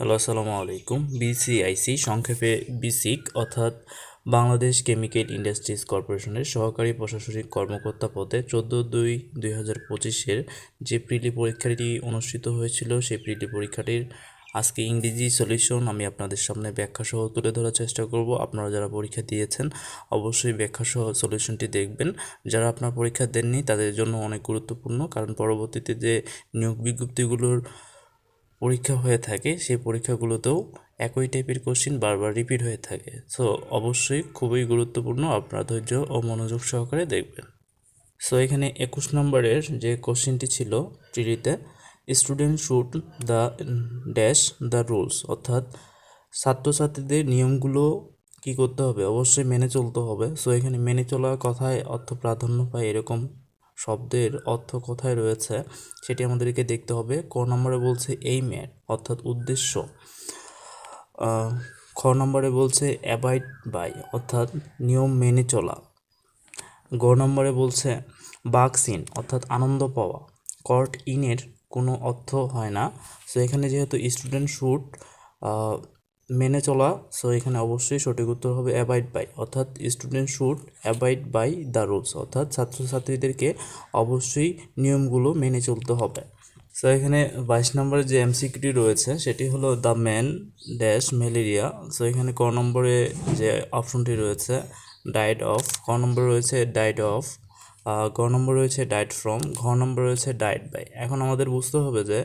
Hello, আসসালামু আলাইকুম। BCIC, সংক্ষেপে বিসিক, অর্থাৎ বাংলাদেশ কেমিক্যাল ইন্ডাস্ট্রিজ কর্পোরেশনের সহকারী প্রশাসনিক কর্মকর্তা পদে চোদ্দ দুই দুই হাজার পঁচিশের যে প্রিলি পরীক্ষাটি অনুষ্ঠিত হয়েছিল, সেই প্রিলি পরীক্ষাটির আজকে ইংরেজি সলিউশন আমি আপনাদের সামনে ব্যাখ্যা সহ তুলে ধরার চেষ্টা করব। আপনারা যারা পরীক্ষা দিয়েছেন, অবশ্যই ব্যাখ্যা সহ সলিউশনটি দেখবেন। যারা আপনার পরীক্ষা দেননি, তাদের জন্য অনেক গুরুত্বপূর্ণ, কারণ পরবর্তীতে যে নিয়োগ বিজ্ঞপ্তিগুলোর পরীক্ষা হয়ে থাকে, সেই পরীক্ষাগুলোতেও একই টাইপের কোশ্চিন বারবার রিপিট হয়ে থাকে। সো অবশ্যই খুবই গুরুত্বপূর্ণ, আপনারা ধৈর্য ও মনোযোগ সহকারে দেখবেন। সো এখানে একুশ নম্বরের যে কোশ্চিনটি ছিল ট্রিলিতে student should the dash the rules অর্থাৎ ছাত্রছাত্রীদের নিয়মগুলো কি করতে হবে? অবশ্যই মেনে চলতে হবে। সো এখানে মেনে চলার কথায় অর্থ প্রাধান্য পায় এরকম শব্দের অর্থ কোথায় রয়েছে সেটি আমাদেরকে দেখতে হবে। ক নম্বরে বলছে এই ম্যাট, অর্থাৎ উদ্দেশ্য। খ নম্বরে বলছে অ্যাবাইড বাই অর্থাৎ নিয়ম মেনে চলা। গ নম্বরে বলছে বাকসিন অর্থাৎ আনন্দ পাওয়া। কর্ট ইনের কোনো অর্থ হয় না। সো এখানে যেহেতু স্টুডেন্ট শুট মেনে চলা সো এখানে অবশ্যই সঠিক উত্তর হবে অ্যাবাইড বাই অর্থাৎ student should abide by the rules অর্থাৎ ছাত্রছাত্রীদেরকে অবশ্যই নিয়মগুলো মেনে চলতে হবে। সো এখানে বাইশ নম্বরে যে এমসিকিউটি রয়েছে, সেটি হলো the man dash malaria so এখানে ক নম্বরে যে অপশনটি রয়েছে ডায়েট অফ ক নম্বর রয়েছে ডায়েট অফ গ নম্বর রয়েছে ডায়েট ফ্রম ঘ নম্বর রয়েছে ডায়েট বাই এখন আমাদের বুঝতে হবে যে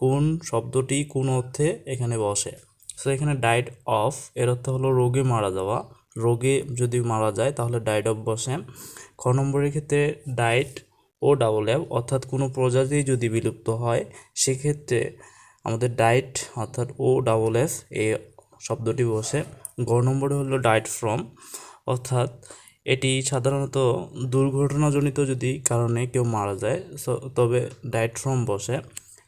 কোন শব্দটি কোন অর্থে এখানে বসে। সো এখানে ডায়েট অফ এর অর্থ হলো রোগে মারা যাওয়া। রোগে যদি মারা যায়, তাহলে ডায়েট অফ বসে। খ নম্বরের ক্ষেত্রে ডায়েট ও ডাবল অ্যাপ অর্থাৎ কোনো প্রজাতি যদি বিলুপ্ত হয়, সেক্ষেত্রে আমাদের ডায়েট অর্থাৎ ও ডাবল এফ এই শব্দটি বসে। গ নম্বরে হলো ডায়েট ফ্রম অর্থাৎ এটি সাধারণত দুর্ঘটনাজনিত যদি কারণে কেউ মারা যায় তবে ডায়েট ফ্রম বসে।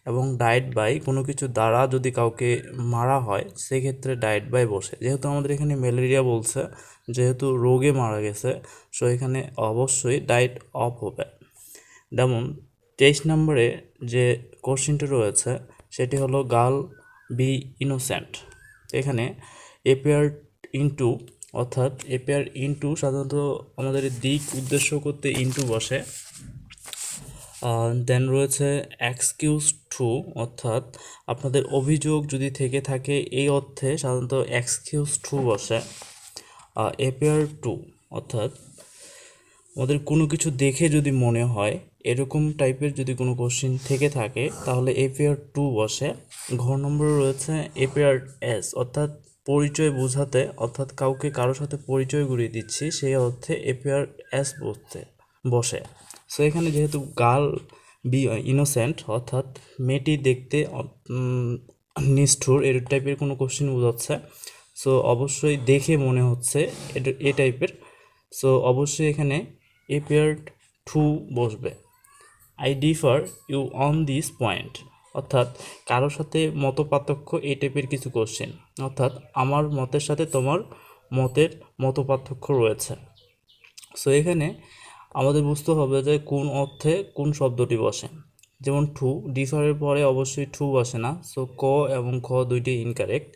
এবং ডায়েট বাই কোনো কিছু দ্বারা যদি কাউকে মারা হয়, সেক্ষেত্রে ডায়েট বাই বসে। যেহেতু আমাদের এখানে ম্যালেরিয়া বলছে, যেহেতু রোগে মারা গেছে সো এখানে অবশ্যই ডায়েট অফ হবে। যেমন, তেইশ নম্বরে যে কোশ্চিনটি রয়েছে, সেটি হলো গার্ল বি ইনোসেন্ট এখানে এপিয়ার ইনটু অর্থাৎ এপিয়ার ইনটু সাধারণত আমাদের দিক উদ্দেশ্য করতে ইনটু বসে। দেন রয়েছে এক্সকিউজ টু অর্থাৎ আপনাদের অভিযোগ যদি থেকে থাকে, এই অর্থে সাধারণত এক্সকিউজ টু বসে এপিয়ার টু অর্থাৎ আমাদের কোনো কিছু দেখে যদি মনে হয়, এরকম টাইপের যদি কোনো কোশ্চিন থেকে থাকে, তাহলে এপিয়ার টু বসে। ঘর নম্বরে রয়েছে এপিয়ার এস অর্থাৎ পরিচয় বোঝাতে, অর্থাৎ কাউকে কারোর সাথে পরিচয় করিয়ে দিচ্ছি, সেই অর্থে এপিয়ার এস বসতে, বসে। সো এখানে যেহেতু গার্ল বি ইনোসেন্ট অর্থাৎ মেয়েটি দেখতে নিষ্ঠুর এর টাইপের কোনো কোশ্চিন বোঝাচ্ছে। সো অবশ্যই দেখে মনে হচ্ছে এ টাইপের সো অবশ্যই এখানে এ পেয়ার টু বসবে। I differ you on this point অর্থাৎ কারোর সাথে মত পার্থক্য এই টাইপের কিছু কোশ্চেন অর্থাৎ আমার মতের সাথে তোমার মতের মত পার্থক্য রয়েছে। সো এখানে আমাদের বুঝতে হবে যে কোন অর্থে কোন শব্দটি বসে। যেমন ঠু ডিফারের পরে অবশ্যই ঠু বসে না। সো ক এবং খ দুইটি ইনকারেক্ট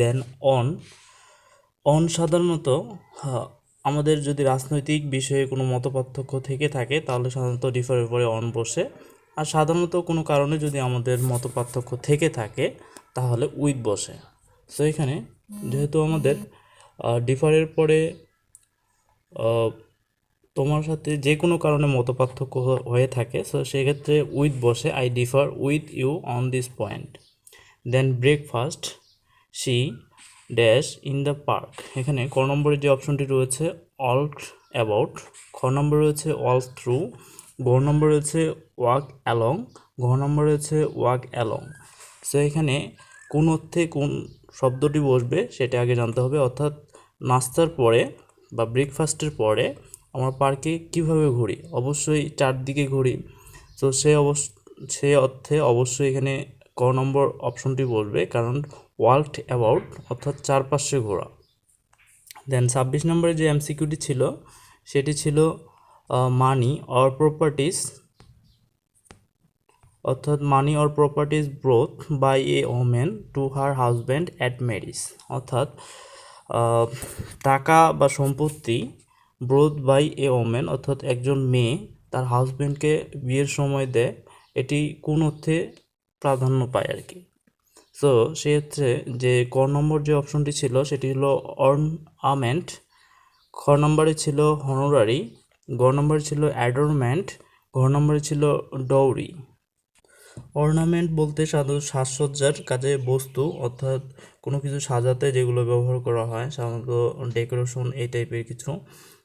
দেন অন অন সাধারণত হ্যাঁ, আমাদের যদি রাজনৈতিক বিষয়ে কোনো মতপার্থক্য থেকে থাকে তাহলে সাধারণত ডিফারের পরে অন বসে। আর সাধারণত কোনো কারণে যদি আমাদের মতপার্থক্য থেকে থাকে তাহলে উইথ বসে। সো এখানে যেহেতু আমাদের ডিফারের পরে তোমার সাথে যে কোনো কারণে মতপার্থক্য হয়ে থাকে সো সেক্ষেত্রে উইথ বসে I differ with you on this point then breakfast C dash in the park এখানে ক নম্বরে যে অপশনটি রয়েছে অল অ্যাবাউট খ নম্বর রয়েছে অল থ্রু গ নম্বর রয়েছে ওয়াক অ্যালং ঘ নম্বর রয়েছে ওয়াক অ্যালং সো এখানে কোন অর্থে কোন শব্দটি বসবে সেটা আগে জানতে হবে, অর্থাৎ নাস্তার পরে বা ব্রেকফাস্টের পরে আমরা পার্কে কীভাবে ঘুরি? অবশ্যই চারদিকে ঘুরি। তো সে অবশ্য, সে অর্থে অবশ্যই এখানে ক নম্বর অপশনটি বসবে কারণ ওয়ার্ল্ড অ্যাবাউট, অর্থাৎ চারপাশে ঘোরা। দেন ছাব্বিশ নম্বরে যে এমসিকিউটি ছিল, সেটি ছিল মানি অর প্রপার্টিস অর্থাৎ money or properties brought by a women to her husband at marriage অর্থাৎ টাকা বা সম্পত্তি ব্রোথ বাই এ ওমেন অর্থাৎ একজন মেয়ে, তার হাজব্যান্ডকে বিয়ের সময় দেয়, এটি কোন অর্থে প্রাধান্য পায় আর কি? সো সেক্ষেত্রে যে ক নম্বর যে অপশনটি ছিল, সেটি হলো অর্নামেন্ট খ নম্বরে ছিল হনোরারি গ নম্বরে ছিল অ্যাডোরমেন্ট ঘ নম্বরে ছিল ডৌরি অর্নামেন্ট বলতে সাধারণত সাজসজ্জার কাজে বস্তু, অর্থাৎ কোনো কিছু সাজাতে যেগুলো ব্যবহার করা হয়, সাধারণত ডেকোরেশন এই টাইপের কিছু।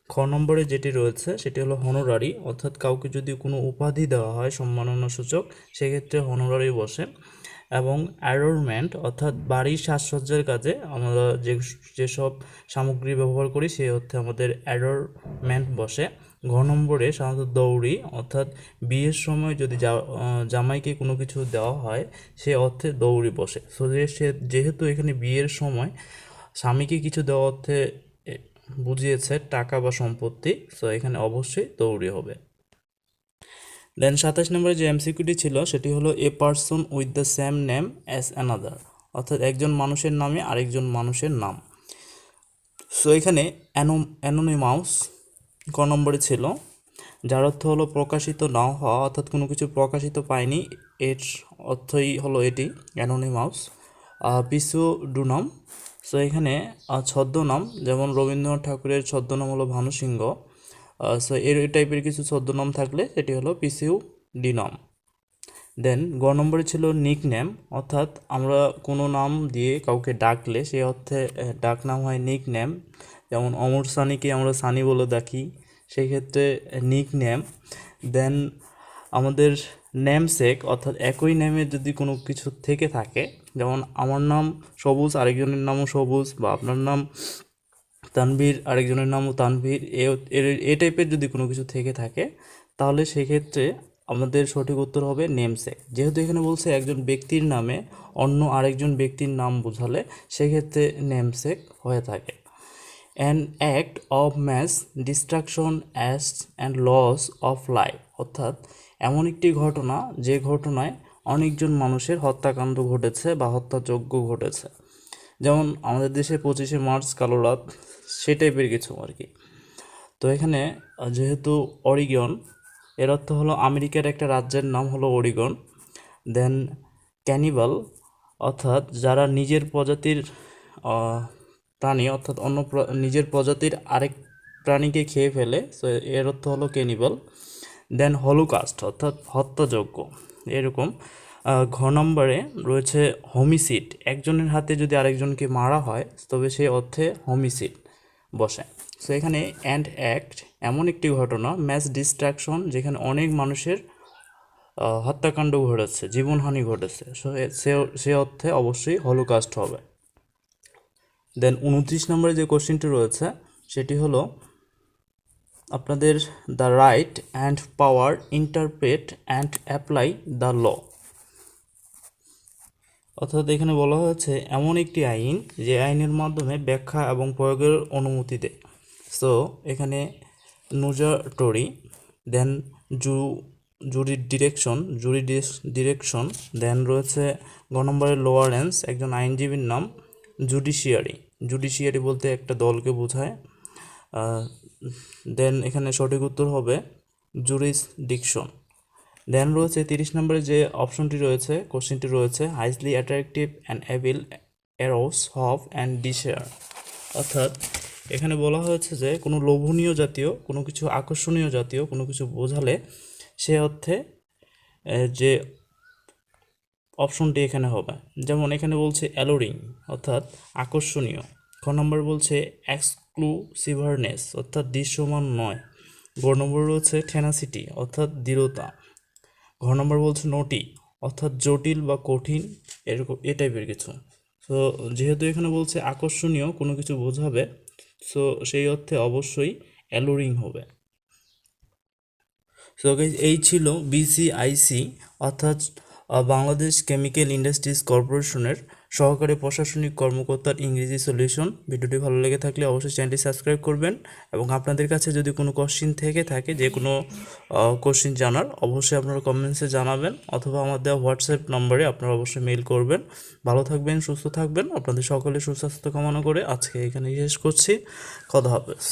খ নম্বরে যেটি রয়েছে, সেটি হলো হনোরারি অর্থাৎ কাউকে যদি কোনো উপাধি দেওয়া হয় সম্মাননা সূচক, সেক্ষেত্রে হনোরারি বসে। এবং অ্যারোরমেন্ট অর্থাৎ বাড়ির সাজসজ্জার কাজে আমরা যে, যেসব সামগ্রী ব্যবহার করি সেই অর্থে আমাদের অ্যাডোরমেন্ট বসে। ঘ নম্বরে সাধারণত দৌড়ি, অর্থাৎ বিয়ের সময় যদি জামাইকে কোনো কিছু দেওয়া হয়, সে অর্থে দৌড়ি বসে। সো সে, যেহেতু এখানে বিয়ের সময় স্বামীকে কিছু দেওয়া অর্থে বুঝিয়েছে টাকা বা সম্পত্তি সো এখানে অবশ্যই দৌড়ি হবে। দেন সাতাশ নম্বরে যে এমসিকিউটি ছিল, সেটি হলো a person with the same name as another অর্থাৎ একজন মানুষের নামে আরেকজন মানুষের নাম। সো এখানে অ্যানোনিমাউস ক নম্বরে ছিল, যার অর্থ হলো প্রকাশিত নাও হওয়া, অর্থাৎ কোনো কিছু প্রকাশিত পায়নি, এর অর্থই হলো এটি অ্যানোনিমাউস পিসু ডুনাম। সো এখানে ছদ্মনাম, যেমন রবীন্দ্রনাথ ঠাকুরের ছদ্মনাম হলো ভানুসিংহ। সো এর টাইপের কিছু ছদ্মনাম থাকলে সেটি হলো পিসিউ ডিনাম দেন গ নম্বরে ছিল নিক নেম অর্থাৎ আমরা কোনো নাম দিয়ে কাউকে ডাকলে সেই অর্থে ডাক নাম হয় নিক নেম যেমন অমর সানিকে আমরা সানি বলে ডাকি, সেই ক্ষেত্রে নিক নেম দেন আমাদের নেমসেক অর্থাৎ একই নেমে যদি কোনো কিছু থেকে থাকে, যেমন আমার নাম সবুজ, আরেকজনের নামও সবুজ, বা আপনার নাম তানভীর, আরেকজনের নামও তানভীর, এ টাইপের যদি কোনো কিছু থেকে থাকে, তাহলে সেক্ষেত্রে আমাদের সঠিক উত্তর হবে নেমসেক যেহেতু এখানে বলছে একজন ব্যক্তির নামে অন্য আরেকজন ব্যক্তির নাম বোঝালে সেক্ষেত্রে নেমসেক হয়ে থাকে। An act of mass destruction as and loss of life অর্থাৎ এমন একটি ঘটনা, যে ঘটনায় অনেকজন মানুষের হত্যাকাণ্ড ঘটেছে বা হত্যাযজ্ঞ ঘটেছে। যেমন আমাদের দেশে পঁচিশে মার্চ, কালো রাত সে টাইপের কিছু আর কি। তো এখানে, যেহেতু অরিগন, এর অর্থ হলো আমেরিকার একটা রাজ্যের নাম হলো অরিগন। দেন ক্যানিবাল অর্থাৎ যারা নিজের প্রজাতির প্রাণী, অর্থাৎ অন্য নিজের প্রজাতির আরেক প্রাণীকে খেয়ে ফেলে সো এর অর্থ হলো ক্যানিবাল দেন হলোকাস্ট, অর্থাৎ হত্যাযজ্ঞ। এরকম ঘ নম্বরে রয়েছে হোমিসিড। একজনের হাতে যদি আরেকজনকে মারা হয়, তবে সেই অর্থে হোমিসিড বসে। সো এখানে অ্যান্ড অ্যাক্ট এমন একটি ঘটনা ম্যাচ ডিস্ট্রাকশন, যেখানে অনেক মানুষের হত্যাকাণ্ড ঘটেছে, জীবনহানি ঘটেছে। সে সে অর্থে অবশ্যই হলোকাস্ট হবে। দেন উনত্রিশ নম্বরে যে কোশ্চেনটি রয়েছে, সেটি হলো আপনাদের the right and power interpret and apply the law অর্থাৎ এখানে বলা হয়েছে, এমন একটি আইন যে আইনের মাধ্যমে ব্যাখ্যা এবং প্রয়োগের অনুমতি দেয়। সো এখানে নুজাটরি দেন জু জুরি ডিরেকশন জুরি ডিরেকশন দেন রয়েছে গ নম্বরে লোয়ারেন্স একজন আইনজীবীর নাম জুডিশিয়ারি জুডিশিয়ারি বলতে একটা দলকে বোঝায়। দেন এখানে সঠিক উত্তর হবে জুরিস ডিকশন দেন রয়েছে তিরিশ নম্বরে যে অপশনটি রয়েছে কোশ্চেনটি রয়েছে highly attractive and able arrows huff and despair অর্থাৎ এখানে বলা হয়েছে যে কোনো লোভনীয় জাতীয়, কোনো কিছু আকর্ষণীয় জাতীয়, কোনো কিছু বোঝালে সে অর্থে যে অপশনটি এখানে হবে। যেমন এখানে বলছে অ্যালোরিং অর্থাৎ আকর্ষণীয়। খ নম্বর বলছে এক্সক্লুসিভারনেস অর্থাৎ দৃশ্যমান নয়। গ নম্বর রয়েছে টেনাসিটি অর্থাৎ দৃঢ়তা। ঘ নম্বর বলছে নটি অর্থাৎ জটিল বা কঠিন, এরকম এ টাইপের কিছু। সো যেহেতু এখানে বলছে আকর্ষণীয়, কোনো কিছু বোঝাবে সো সেই অর্থে অবশ্যই অ্যালোরিং হবে। সো এই ছিল বিসিআইসি অর্থাৎ বাংলাদেশ কেমিক্যাল ইন্ডাস্ট্রিজ কর্পোরেশনের সহকারী প্রশাসনিক কর্মকর্তার ইংরেজি সলিউশন ভিডিওটি ভালো লেগে থাকলে অবশ্যই চ্যানেলটি সাবস্ক্রাইব করবেন এবং আপনাদের কাছে যদি কোনো কোশ্চিন থেকে থাকে, যে কোনো কোশ্চিন জানার, অবশ্যই আপনারা কমেন্টসে জানাবেন অথবা আমার দেওয়া হোয়াটসঅ্যাপ নম্বরে আপনারা অবশ্যই মেল করবেন। ভালো থাকবেন, সুস্থ থাকবেন। আপনাদের সকলে সুস্বাস্থ্য কামনা করে আজকে এখানে শেষ করছি। কথা হাফেজ।